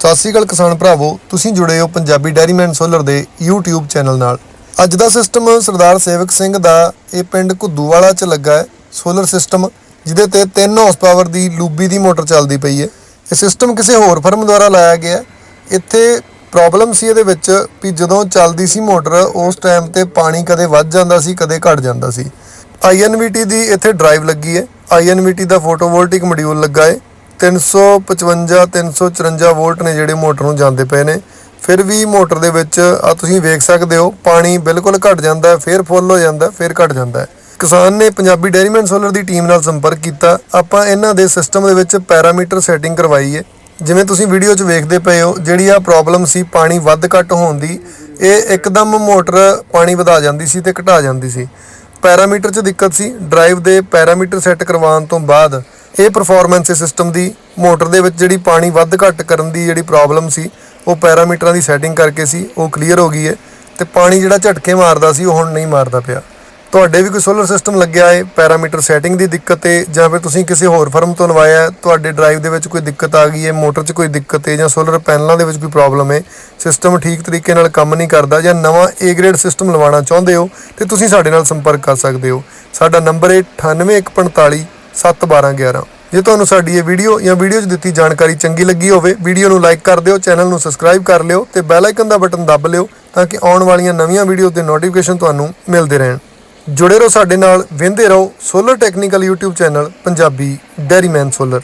ਸਤਿ ਸ਼੍ਰੀ ਅਕਾਲ ਕਿਸਾਨ ਭਰਾਵੋ, ਤੁਸੀਂ ਜੁੜੇ ਹੋ ਪੰਜਾਬੀ ਡੈਰੀਮੈਨ ਸੋਲਰ ਦੇ YouTube ਚੈਨਲ ਨਾਲ। ਅੱਜ ਦਾ ਸਿਸਟਮ ਸਰਦਾਰ ਸੇਵਕ ਸਿੰਘ ਦਾ ਇਹ ਪਿੰਡ ਘੁੱਦੂਵਾਲਾ ਚ ਲੱਗਾ ਹੈ ਸੋਲਰ ਸਿਸਟਮ ਜਿਹਦੇ ਤੇ 3 ਹਾਰਸ ਪਾਵਰ ਦੀ ਲੂਬੀ ਦੀ ਮੋਟਰ ਚੱਲਦੀ ਪਈ ਹੈ। ਇਹ ਸਿਸਟਮ ਕਿਸੇ ਹੋਰ ਫਰਮ ਦੁਆਰਾ ਲਾਇਆ ਗਿਆ ਇੱਥੇ ਪ੍ਰੋਬਲਮ ਸੀ ਇਹਦੇ ਵਿੱਚ ਵੀ ਜਦੋਂ ਚੱਲਦੀ ਸੀ ਮੋਟਰ, ਉਸ ਟਾਈਮ ਤੇ ਪਾਣੀ ਕਦੇ ਵੱਧ ਜਾਂਦਾ ਸੀ, ਕਦੇ ਘਟ ਜਾਂਦਾ ਸੀ। INVT ਦੀ ਇੱਥੇ ਡਰਾਈਵ ਲੱਗੀ ਹੈ। INVT ਦਾ ਫੋਟੋਵੋਲਟਿਕ ਮੋਡਿਊਲ ਲੱਗਾ ਹੈ। 355 354 ਵੋਲਟ ਨੇ ਜਿਹੜੇ ਮੋਟਰ ਨੂੰ ਜਾਂਦੇ ਪਏ ਨੇ। ਫਿਰ ਵੀ ਮੋਟਰ ਦੇ ਵਿੱਚ ਆ ਤੁਸੀਂ ਵੇਖ ਸਕਦੇ ਹੋ, ਪਾਣੀ ਬਿਲਕੁਲ ਘਟ ਜਾਂਦਾ ਫਿਰ ਫੁੱਲ ਹੋ ਜਾਂਦਾ ਫਿਰ ਘਟ ਜਾਂਦਾ ਕਿਸਾਨ ਨੇ ਪੰਜਾਬੀ ਡੈਰੀਮੈਨ ਸੋਲਰ ਦੀ ਟੀਮ ਨਾਲ ਸੰਪਰਕ ਕੀਤਾ। ਆਪਾਂ ਇਹਨਾਂ ਦੇ ਸਿਸਟਮ ਦੇ ਵਿੱਚ ਪੈਰਾਮੀਟਰ ਸੈਟਿੰਗ ਕਰਵਾਈ ਹੈ। ਜਿਵੇਂ ਤੁਸੀਂ ਵੀਡੀਓ 'ਚ ਵੇਖਦੇ ਪਏ ਹੋ, ਜਿਹੜੀ ਆ ਪ੍ਰੋਬਲਮ ਸੀ, ਪਾਣੀ ਵੱਧ ਘਟ ਹੋਣ ਦੀ, ਇਹ ਇੱਕਦਮ ਮੋਟਰ ਪਾਣੀ ਵਧਾ ਜਾਂਦੀ ਸੀ ਤੇ ਘਟਾ ਜਾਂਦੀ ਸੀ। ਪੈਰਾਮੀਟਰ 'ਚ ਦਿੱਕਤ ਸੀ। ਡਰਾਈਵ ਦੇ ਪੈਰਾਮੀਟਰ ਸੈੱਟ ਕਰਵਾਉਣ ਤੋਂ ਬਾਅਦ ਇਹ ਪਰਫਾਰਮੈਂਸ ਸਿਸਟਮ ਦੀ ਮੋਟਰ ਦੇ ਵਿੱਚ ਜਿਹੜੀ ਪਾਣੀ ਵੱਧ ਘੱਟ ਕਰਨ ਦੀ ਜਿਹੜੀ ਪ੍ਰੋਬਲਮ ਸੀ, ਉਹ ਪੈਰਾਮੀਟਰਾਂ ਦੀ ਸੈਟਿੰਗ ਕਰਕੇ ਸੀ, ਉਹ ਕਲੀਅਰ ਹੋ ਗਈ ਹੈ ਤੇ ਪਾਣੀ ਜਿਹੜਾ ਝਟਕੇ ਮਾਰਦਾ ਸੀ, ਉਹ ਹੁਣ ਨਹੀਂ ਮਾਰਦਾ ਪਿਆ। ਤੁਹਾਡੇ ਵੀ ਕੋਈ ਸੋਲਰ ਸਿਸਟਮ ਲੱਗਿਆ ਹੈ, ਪੈਰਾਮੀਟਰ ਸੈਟਿੰਗ ਦੀ ਦਿੱਕਤ ਹੈ, ਜਾਂ ਫਿਰ ਤੁਸੀਂ ਕਿਸੇ ਹੋਰ ਫਰਮ ਤੋਂ ਲਵਾਇਆ ਤੁਹਾਡੇ ਡਰਾਈਵ ਦੇ ਵਿੱਚ ਕੋਈ ਦਿੱਕਤ ਆ ਗਈ ਹੈ ਮੋਟਰ 'ਚ ਕੋਈ ਦਿੱਕਤ ਹੈ, ਜਾਂ ਸੋਲਰ ਪੈਨਲਾਂ ਦੇ ਵਿੱਚ ਕੋਈ ਪ੍ਰੋਬਲਮ ਹੈ ਸਿਸਟਮ ਠੀਕ ਤਰੀਕੇ ਨਾਲ ਕੰਮ ਨਹੀਂ ਕਰਦਾ, ਜਾਂ ਨਵਾਂ A ਗ੍ਰੇਡ ਸਿਸਟਮ ਲਵਾਉਣਾ ਚਾਹੁੰਦੇ ਹੋ, ਤੇ ਤੁਸੀਂ ਸਾਡੇ ਨਾਲ ਸੰਪਰਕ ਕਰ ਸਕਦੇ ਹੋ। ਸਾਡਾ ਨੰਬਰ ਹੈ 98145 71211 ਜੇ ਤੁਹਾਨੂੰ ਸਾਡੀ ਇਹ ਵੀਡੀਓ ਜਾਂ ਵੀਡੀਓ 'ਚ ਦਿੱਤੀ ਜਾਣਕਾਰੀ ਚੰਗੀ ਲੱਗੀ ਹੋਵੇ, ਵੀਡੀਓ ਨੂੰ ਲਾਈਕ ਕਰ ਦਿਓ, ਚੈਨਲ ਨੂੰ ਸਬਸਕ੍ਰਾਈਬ ਕਰ ਲਿਓ ਤੇ ਬੈਲ ਆਈਕਨ ਦਾ ਬਟਨ ਦੱਬ ਲਿਓ ਤਾਂ ਕਿ ਆਉਣ ਵਾਲੀਆਂ ਨਵੀਆਂ ਵੀਡੀਓ ਦੇ ਨੋਟੀਫਿਕੇਸ਼ਨ ਤੁਹਾਨੂੰ ਮਿਲਦੇ ਰਹਿਣ। ਜੁੜੇ ਰਹੋ ਸਾਡੇ ਨਾਲ, ਵਿੰਦੇ ਰਹੋ solar technical YouTube channel, Punjabi dairyman solar.